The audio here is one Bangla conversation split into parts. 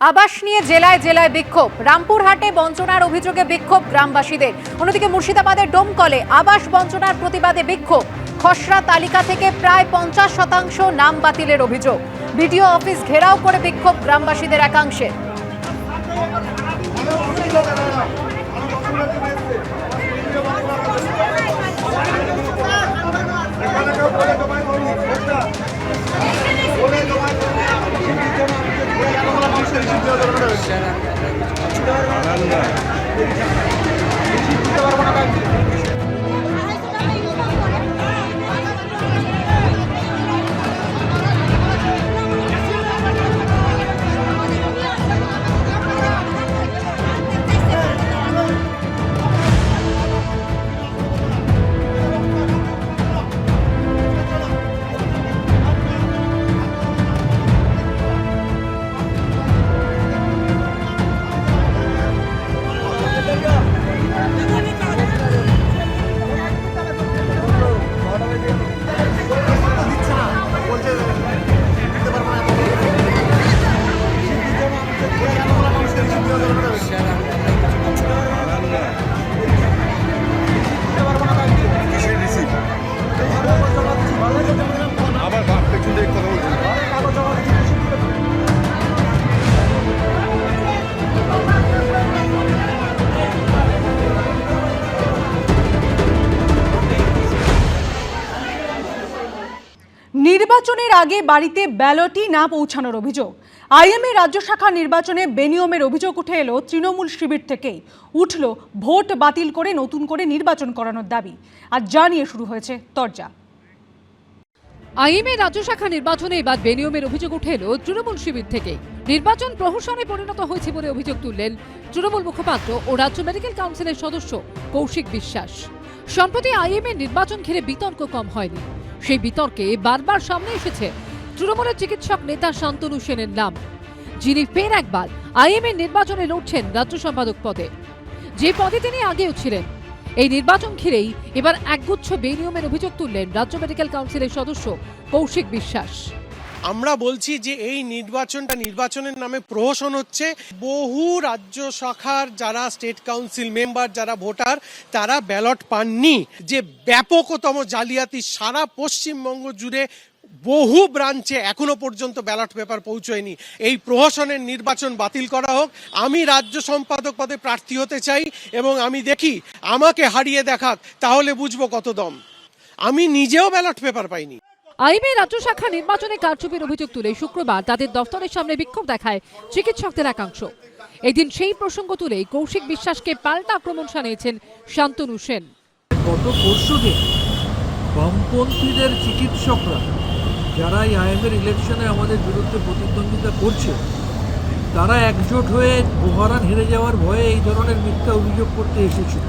আবাস নিয়ে জেলায় জেলায় বিক্ষোভ। রামপুরহাটে বঞ্চনার অভিযোগে বিক্ষোভ গ্রামবাসীদের। অন্যদিকে মুর্শিদাবাদের ডোমকলে আবাস বঞ্চনার প্রতিবাদে বিক্ষোভ। খসড়া তালিকা থেকে প্রায় পঞ্চাশ শতাংশ নাম বাতিলের অভিযোগ। বিডিও অফিস ঘেরাও করে বিক্ষোভ গ্রামবাসীদের একাংশে। আবার বাপ পেছন থেকে কথা Gracias. নির্বাচনের আগে বাড়িতে ব্যালটই না পৌঁছানোর অভিযোগ। আইএমএ রাজ্য শাখা নির্বাচনে বেনিয়মের অভিযোগ উঠে এলো তৃণমূল শিবির থেকেই। উঠল, ভোট বাতিল করে নতুন করে নির্বাচন করানোর দাবি। আর যা নিয়ে শুরু হয়েছে, তরজা। আইএমএ রাজ্য শাখা নির্বাচনে এবার বেনিয়মের অভিযোগ উঠে এলো তৃণমূল শিবির থেকে নির্বাচন প্রহসনে পরিণত হয়েছে বলে অভিযোগ তুললেন তৃণমূল মুখপাত্র ও রাজ্য মেডিকেল কাউন্সিলের সদস্য কৌশিক বিশ্বাস। সম্প্রতি আইএমএ নির্বাচন ঘিরে বিতর্ক কম হয়নি। সেই বিতর্কে বারবার সামনে এসেছে তৃণমূলের চিকিৎসক নেতা শান্তনু সেনের নাম। যিনি ফের একবার আইএমএ নির্বাচনে লড়ছেন রাজ্য সম্পাদক পদে। যে পদে তিনি আগেও ছিলেন। এই নির্বাচন ঘিরেই এবার একগুচ্ছ বেনিয়মের অভিযোগ তুললেন রাজ্য মেডিকেল কাউন্সিলের সদস্য কৌশিক বিশ্বাস। আমরা বলছি যে এই নির্বাচনটা নির্বাচনের নামে প্রহসন হচ্ছে। বহু রাজ্য শাখার যারা স্টেট কাউন্সিল মেম্বার যারা ভোটার, তারা ব্যালট পাননি। যে ব্যাপকতম জালিয়াতি সারা পশ্চিমবঙ্গ জুড়ে বহু ব্রাঞ্চে এখনও পর্যন্ত ব্যালট পেপার পৌঁছয়নি। এই প্রহসনের নির্বাচন বাতিল করা হোক। আমি রাজ্য সম্পাদক পদে প্রার্থী হতে চাই এবং আমি দেখি আমাকে হারিয়ে দেখাক, তাহলে বুঝব কত দম। আমি নিজেও ব্যালট পেপার পাইনি। আইএমএ রাজ্য শাখা নির্বাচনে কারচুপির অভিযোগ তুলে শুক্রবার তাদের দফতরের সামনে বিক্ষোভ দেখায় চিকিৎসকদের একাংশ। এদিন সেই প্রসঙ্গ তুলে কৌশিক বিশ্বাসকে পাল্টা আক্রমণ শানিয়েছেন শান্তনু সেন। গত পরশু দিন বামপন্থীদের চিকিৎসকরা যারা এই আইএমের ইলেকশনে আমাদের বিরুদ্ধে প্রতিদ্বন্দ্বিতা করছে, তারা একজোট হয়ে মহারান হেরে যাওয়ার ভয়ে এই ধরনের মিথ্যা অভিযোগ করতে এসেছিল।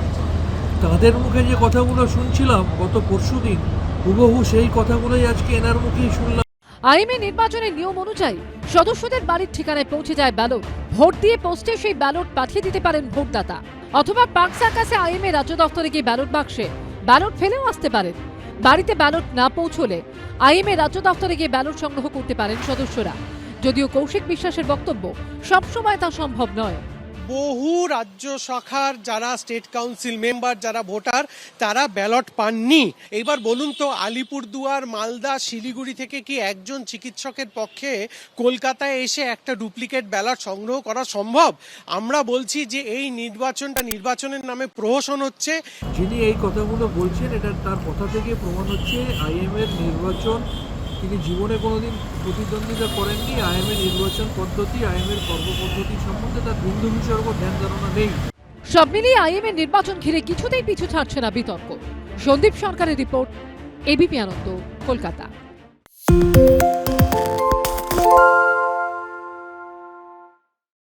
তাদের মুখে যে কথাগুলো শুনছিলাম গত পরশু দিন হুবহু সেই কথাগুলোই আজকে এনার মুখেই শুনলাম। আইএমএ নির্বাচনের নিয়ম অনুযায়ী সদস্যদের বাড়ির ঠিকানায় পৌঁছে যায় ব্যালট। ভোট দিয়ে পোস্টে সেই ব্যালট পাঠিয়ে দিতে পারেন ভোটদাতা। অথবা পাকসার কাছে আইএমএ রাজ্য দফতরে গিয়ে ব্যালট বাক্সে ব্যালট ফেলেও আসতে পারেন। বাড়িতে ব্যালট না পৌঁছলে আইএমএ রাজ্য দফতরে গিয়ে ব্যালট সংগ্রহ করতে পারেন সদস্যরা। যদিও কৌশিক বিশ্বাসের বক্তব্য সবসময় তা সম্ভব নয়। বহু রাজ্য শাখার যারা স্টেট কাউন্সিল মেম্বার যারা ভোটার, তারা ব্যালট পাননি। এবার বলুন তো, আলিপুরদুয়ার, মালদা, শিলিগুড়ি থেকে কি একজন চিকিৎসকের পক্ষে কলকাতায় এসে একটা ডুপ্লিকেট ব্যালট সংগ্রহ করা সম্ভব? আমরা বলছি যে এই নির্বাচনটা নির্বাচনের নামে প্রহসন হচ্ছে। যিনি এই কথাগুলো বলছেন, এটা তার কথা থেকে প্রমাণ হচ্ছে আইএমের নির্বাচন তিনি জীবনে কোনোদিন প্রতিদ্বন্দ্বিতা করেননি। আইএমের নির্বাচন পদ্ধতি আইএমের কর্মপদ্ধতি সম্বন্ধে তার বিন্দু বিসর্গ ধ্যান ধারণা নেই। সব মিলিয়ে আইএমের নির্বাচন ঘিরে কিছুতেই পিছু ছাড়ছে না বিতর্ক। সন্দীপ সরকারের রিপোর্ট, এবিপি আনন্দ, কলকাতা।